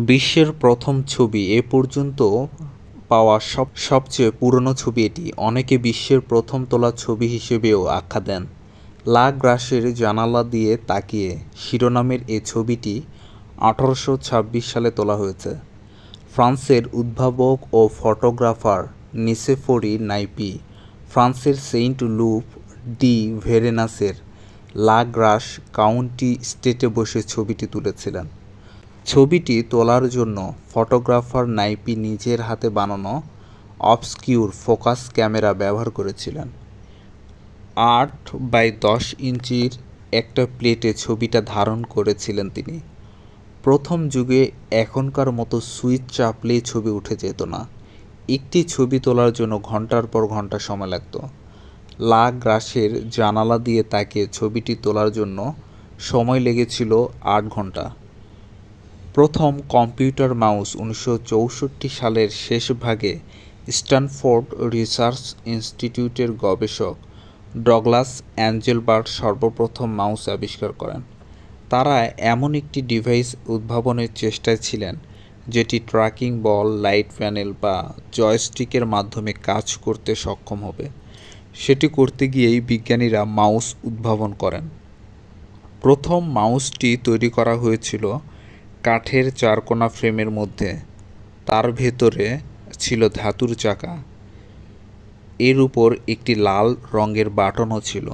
বিশ্বের প্রথম ছবি এ পর্যন্ত পাওয়া সব, সবচেয়ে পুরনো ছবি এটি। অনেকে বিশ্বের প্রথম তোলা ছবি হিসেবেও আখ্যা দেন। লা গ্রাসের জানালা দিয়ে তাকিয়ে শিরোনামের এ ছবিটি আঠারোশো ছাব্বিশ সালে তোলা হয়েছে। ফ্রান্সের উদ্ভাবক ও ফটোগ্রাফার নিসেফোরি নাইপি, ফ্রান্সের সেইন্ট লুপ ডি ভেরেনাসের লা গ্রাস কাউন্টি স্টেটে বসে ছবিটি তুলেছিলেন। ছবিটি তোলার জন্য ফটোগ্রাফার নাইপি নিজের হাতে বানানো অবস্কিউর ফোকাস ক্যামেরা ব্যবহার করেছিলেন। আট বাই দশ ইঞ্চির একটা প্লেটে ছবিটা ধারণ করেছিলেন তিনি। প্রথম যুগে এখনকার মতো সুইচ চাপলেই ছবি উঠে যেত না। একটি ছবি তোলার জন্য ঘণ্টার পর ঘণ্টা সময় লাগতো। লা গ্রাসের জানালা দিয়ে তাকে ছবিটি তোলার জন্য সময় লেগেছিল আট ঘণ্টা। প্রথম কম্পিউটার মাউস উনিশশো চৌষট্টি সালের শেষ ভাগে স্ট্যানফোর্ড রিসার্চ ইনস্টিটিউটের গবেষক ডগলাস অ্যাঞ্জেলবার্ট সর্বপ্রথম মাউস আবিষ্কার করেন। তারা এমন একটি ডিভাইস উদ্ভাবনের চেষ্টায় ছিলেন, যেটি ট্র্যাকিং বল, লাইট প্যানেল বা জয়স্টিকের মাধ্যমে কাজ করতে সক্ষম হবে। সেটি করতে গিয়েই বিজ্ঞানীরা মাউস উদ্ভাবন করেন। প্রথম মাউসটি তৈরি করা হয়েছিল কাঠের চারকোনা ফ্রেমের মধ্যে। তার ভেতরে ছিল ধাতুর চাকা। এর উপর একটি লাল রঙের বাটনও ছিল।